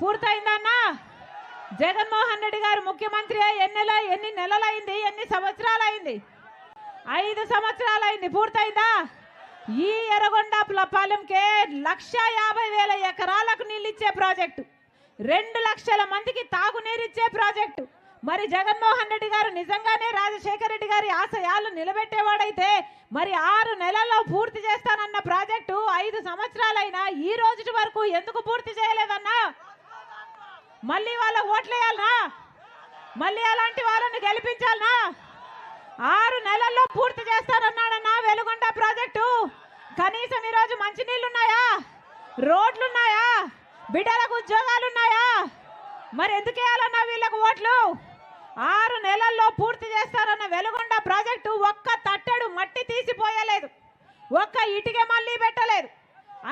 పూర్తయిందన్నా? జగన్మోహన్ రెడ్డి గారు ముఖ్యమంత్రి ఎన్నెల ఎన్ని నెల ఎన్ని నెలలైంది ఎన్ని సంవత్సరాలైంది ఐదు సంవత్సరాలైంది పూర్తయిందా? ఈ ఎర్రగొండ పాలెంకే లక్ష యాభై వేల ఎకరాలకు నీళ్ళిచ్చే ప్రాజెక్టు. రెండు లక్షల మందికి తాగునీరిచ్చే ప్రాజెక్టు. మరి జగన్మోహన్ రెడ్డి గారు నిజంగానే రాజశేఖర రెడ్డి గారి ఆశయాలు నిలబెట్టేవాడైతే మరి ఆరు నెలల్లో పూర్తి చేస్తానన్న ప్రాజెక్టు ఐదు సంవత్సరాలైనా ఈ రోజు వరకు ఎందుకు పూర్తి చేయలేదన్నా? మళ్ళీ వాళ్ళ ఓట్లేయాలనా? మళ్ళీ అలాంటి వాళ్ళని గెలిపించాలనా? ఆరు నెలల్లో పూర్తి చేస్తారన్నాడన్నా వెలుగొండ ప్రాజెక్టు. కనీసం ఈరోజు మంచినీళ్ళున్నాయా? రోడ్లున్నాయా? బిడ్డలకు ఉద్యోగాలున్నాయా? మరి ఎందుకు వేయాలన్నా వీళ్ళకు ఓట్లు? ఆరు నెలల్లో పూర్తి చేస్తారన్న వెలుగొండ ప్రాజెక్టు ఒక్క తట్టెడు మట్టి తీసిపోయలేదు. ఒక్క ఇటుక మళ్ళీ పెట్టలేదు.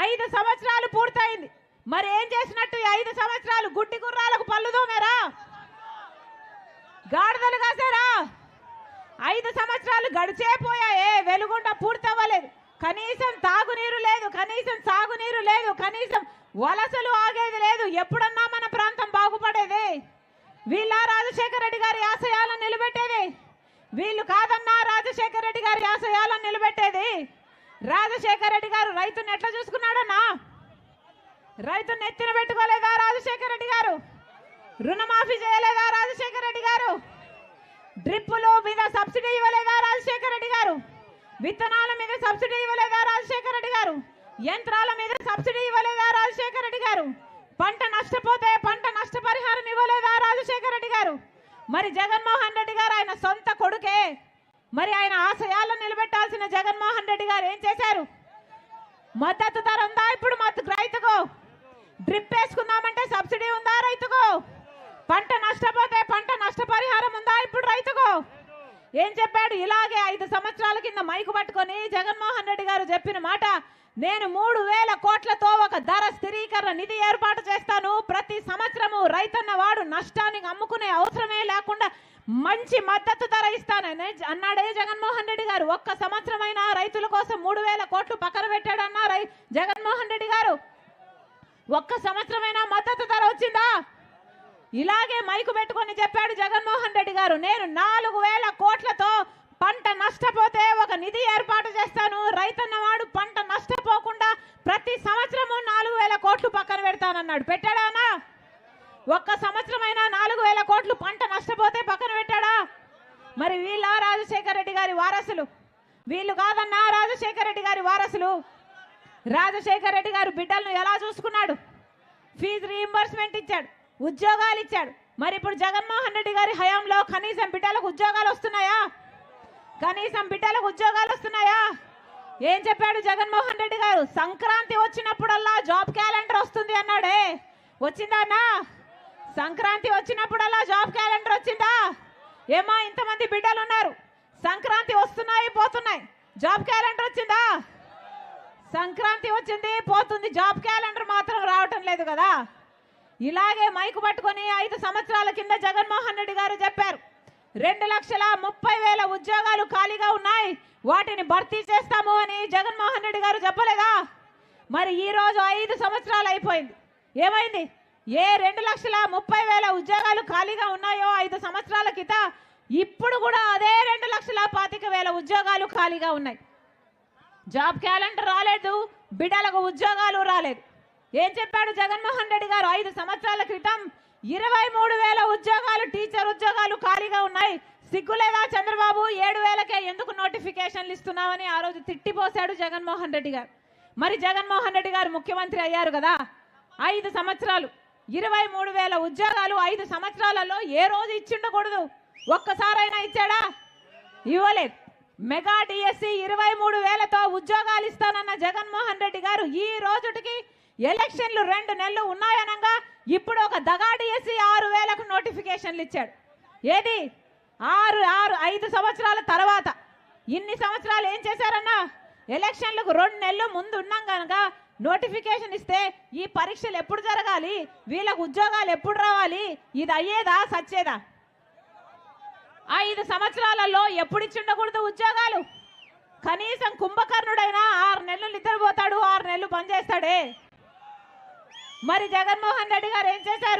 ఐదు సంవత్సరాలు పూర్తయింది. మరి ఏం చేసినట్టు ఐదు సంవత్సరాలు గుడ్డి గుర్రాలకు పళ్ళు దోమేరా? గాడిదలు కాసారా? ఐదు సంవత్సరాలు గడిచే పోయాయే వెలుగుండ పూర్తి అవ్వలేదు కనీసం తాగునీరు లేదు కనీసం సాగునీరు లేదు కనీసం వలసలు ఆగేది లేదు. ఎప్పుడన్నా మన ప్రాంతం బాగుపడేది? వీళ్ళ రాజశేఖర రెడ్డి గారి ఆశయాలను నిలబెట్టేది? వీళ్ళు కాదన్నా రాజశేఖర రెడ్డి గారి ఆశయాలను నిలబెట్టేది? రాజశేఖర రెడ్డి గారు రైతుని ఎట్లా చూసుకున్నాడన్నా? రైతును ఎత్తిన పెట్టుకోలేదా రాజశేఖర రెడ్డి గారు? రుణమాఫీ చేయలేదా రాజశేఖర రెడ్డి గారు? డ్రిప్పులు మీద సబ్సిడీ ఇవ్వలేదా రాజశేఖర రెడ్డి గారు? విత్తనాల మీద సబ్సిడీ ఇవ్వలేదా రాజశేఖర రెడ్డి గారు? యంత్రాల మీద సబ్సిడీ ఇవ్వలేదా రాజశేఖర రెడ్డి గారు? పంట నష్టపోతే పంట నష్టపరిహారం ఇవ్వలేదా రాజశేఖర రెడ్డి గారు? మరి జగన్మోహన్ రెడ్డి గారు ఆయన సొంత కొడుకే. మరి ఆయన ఆశయాలను నిలబెట్టాల్సిన జగన్మోహన్ రెడ్డి గారు ఏం చేశారు? మద్దతు ధర ఉందా ఇప్పుడు మద్దతు రైతుకు? డ్రిప్ వేసుకుందామంటే సబ్సిడీ ఉందా రైతుకు? పంట నష్టపోతే పంట నష్టపరిహారం ఉందా ఇప్పుడు రైతుకు? ఏం చెప్పాడు? ఇలాగే ఐదు సంవత్సరాల కింద మైకు పట్టుకొని జగన్మోహన్ రెడ్డి గారు చెప్పిన మాట నేను మూడు వేల కోట్లతో ఒక ధర స్థిరీకరణ నిధి ఏర్పాటు చేస్తాను. ప్రతి సంవత్సరము రైతన్న వాడు నష్టానికి అమ్ముకునే అవసరమే లేకుండా మంచి మద్దతు ధర ఇస్తానని అన్నాడే జగన్మోహన్ రెడ్డి గారు. ఒక్క సంవత్సరమైనా రైతుల కోసం మూడు వేల కోట్లు పక్కన పెట్టాడన్నా రై జగన్మోహన్ రెడ్డి గారు. ఒక్క సంవత్సరమైనా మద్దతు ధర వచ్చిందా? ఇలాగే మైకు పెట్టుకొని చెప్పాడు జగన్మోహన్ రెడ్డి గారు. నేను నాలుగు వేల కోట్లతో పంట నష్టపోతే ఒక నిధి ఏర్పాటు చేస్తాను. రైతన్నవాడు పంట నష్టపోకుండా ప్రతి సంవత్సరము నాలుగు వేల కోట్లు పక్కన పెడతానన్నాడు. పెట్టాడానా ఒక్క సంవత్సరమైనా నాలుగు వేల కోట్లు పంట నష్టపోతే పక్కన పెట్టాడా? మరి వీళ్ళ రాజశేఖర రెడ్డి గారి వారసులు. వీళ్ళు కాదన్నా రాజశేఖర రెడ్డి గారి వారసులు. రాజశేఖర్ రెడ్డి గారు బిడ్డలను ఎలా చూసుకున్నాడు? ఫీజు రీఎంబర్స్మెంట్ ఇచ్చాడు ఉద్యోగాలు ఇచ్చాడు. మరి ఇప్పుడు జగన్మోహన్ రెడ్డి గారి హయాంలో కనీసం బిడ్డలకు ఉద్యోగాలు వస్తున్నాయా? కనీసం బిడ్డలకు ఉద్యోగాలు వస్తున్నాయా? ఏం చెప్పాడు జగన్మోహన్ రెడ్డి గారు? సంక్రాంతి వచ్చినప్పుడల్లా జాబ్ క్యాలెండర్ వస్తుంది అన్నాడే. వచ్చిందానా సంక్రాంతి వచ్చినప్పుడల్లా జాబ్ క్యాలెండర్ వచ్చిందా? ఏమా ఇంతమంది బిడ్డలు ఉన్నారు. సంక్రాంతి వస్తున్నాయి పోతున్నాయి. జాబ్ క్యాలెండర్ వచ్చిందా? సంక్రాంతి వచ్చింది పోతుంది జాబ్ క్యాలెండర్ మాత్రం రావటం లేదు కదా. ఇలాగే మైకు పట్టుకొని ఐదు సంవత్సరాల కింద జగన్మోహన్ రెడ్డి గారు చెప్పారు రెండు లక్షల ముప్పై వేల ఉద్యోగాలు ఖాళీగా ఉన్నాయి వాటిని భర్తీ చేస్తాము అని జగన్మోహన్ రెడ్డి గారు చెప్పలేదా? మరి ఈ రోజు ఐదు సంవత్సరాలు అయిపోయింది. ఏమైంది? ఏ రెండు లక్షల ముప్పై వేల ఉద్యోగాలు ఖాళీగా ఉన్నాయో ఐదు సంవత్సరాల కింద ఇప్పుడు కూడా అదే రెండు లక్షల పాతిక వేల ఉద్యోగాలు ఖాళీగా ఉన్నాయి. జాబ్ క్యాలెండర్ రాలేదు బిడ్డలకు ఉద్యోగాలు రాలేదు. ఏం చెప్పాడు జగన్మోహన్ రెడ్డి గారు? ఐదు సంవత్సరాల క్రితం ఇరవై మూడు వేల ఉద్యోగాలు టీచర్ ఉద్యోగాలు ఖాళీగా ఉన్నాయి. సిగ్గులేదా చంద్రబాబు? ఏడు వేలకే ఎందుకు నోటిఫికేషన్లు ఇస్తున్నామని ఆ రోజు తిట్టిపోశాడు జగన్మోహన్ రెడ్డి గారు. మరి జగన్మోహన్ రెడ్డి గారు ముఖ్యమంత్రి అయ్యారు కదా? ఐదు సంవత్సరాలు. ఇరవై మూడు వేల ఉద్యోగాలు ఐదు సంవత్సరాలలో ఏ రోజు ఇచ్చిండకూడదు? ఒక్కసారైనా ఇచ్చాడా? ఇవ్వలేదు. మెగా డిఎస్సి ఇరవై మూడు వేలతో ఉద్యోగాలు ఇస్తానన్న జగన్మోహన్ రెడ్డి గారు ఈ రోజుటికి ఎలక్షన్లు రెండు నెలలు ఉన్నాయనగా ఇప్పుడు ఒక దగా డిఎస్సి ఆరు వేలకు నోటిఫికేషన్లు ఇచ్చాడు. ఏది? ఆరు ఆరు ఐదు సంవత్సరాల తర్వాత. ఇన్ని సంవత్సరాలు ఏం చేశారన్నా? ఎలక్షన్లకు రెండు నెలలు ముందు ఉన్నాం కనుక నోటిఫికేషన్ ఇస్తే ఈ పరీక్షలు ఎప్పుడు జరగాలి? వీళ్ళకు ఉద్యోగాలు ఎప్పుడు రావాలి? ఇది అయ్యేదా సచ్చేదా? ఐదు సంవత్సరాలలో ఎప్పుడు ఇచ్చిండకూడదు ఉద్యోగాలు? కనీసం కుంభకర్ణుడైనా ఆరు నెలలు నిద్రపోతాడు ఆరు నెలలు పనిచేస్తాడే. మరి జగన్మోహన్ రెడ్డి గారు ఏం చేశారు?